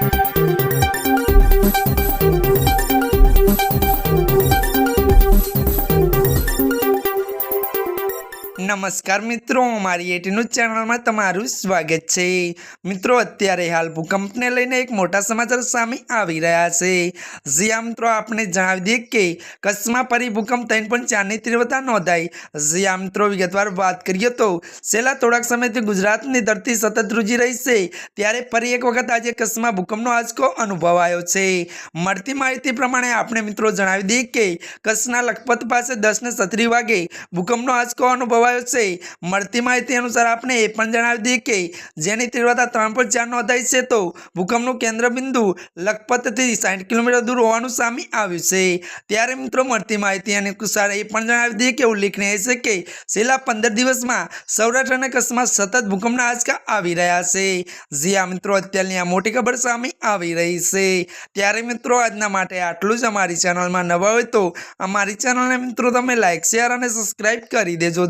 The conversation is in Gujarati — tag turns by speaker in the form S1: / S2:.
S1: Thank you. નમસ્કાર મિત્રો, મારી એટીનું ચેનલમાં તમારું સ્વાગત છે. મિત્રો, અત્યારે હાલ ભૂકંપને લઈને એક મોટા સમાચાર સામે આવી રહ્યા છે. જ્યાં મિત્રો આપણે જણાવી દઈએ કે કચ્છમાં ફરી ભૂકંપ ત્રણ પણ ચારની તીવ્રતા નોંધાઈ. જ્યાં મિત્રો, વિગતવાર વાત કરીએ તો છેલ્લા થોડાક સમયથી ગુજરાતની ધરતી સતત રૂજી રહી છે. ત્યારે ફરી એક વખત આજે કચ્છમાં ભૂકંપનો આંચકો અનુભવાયો છે. મળતી માહિતી પ્રમાણે આપણે મિત્રો જણાવી દઈએ કે કચ્છના લખપત પાસે દસ ને સત્રી વાગે ભૂકંપનો આંચકો અનુભવાયો છે. મળતી માહિતી અનુસાર આપણે એ પણ જણાવી દઈએ કે જેની તીવ્રતા ત્રણ પોઈન્ટ ચાર નોંધાઈ છે તો ભૂકંપનું કેન્દ્રબિંદુ લખપતથી સાઠ કિલોમીટર દૂર હોવાનું સામે આવ્યું છે. ત્યારે મિત્રો મળતી માહિતી અનુસાર એ પણ જણાવી દઈએ કે ઉલ્લેખનીય છે કે છેલ્લા પંદર દિવસમાં સૌરાષ્ટ્ર અને કચ્છમાં સતત ભૂકંપના આંચકા આવી રહ્યા છે. જ્યાં મિત્રો, અત્યારની આ મોટી ખબર સામે આવી રહી છે. ત્યારે મિત્રો આજના માટે આટલું જ અમારી ચેનલમાં નવા હોય તો અમારી ચેનલને મિત્રો તમે લાઈક શેર અને સબસ્ક્રાઈબ કરી દેજો.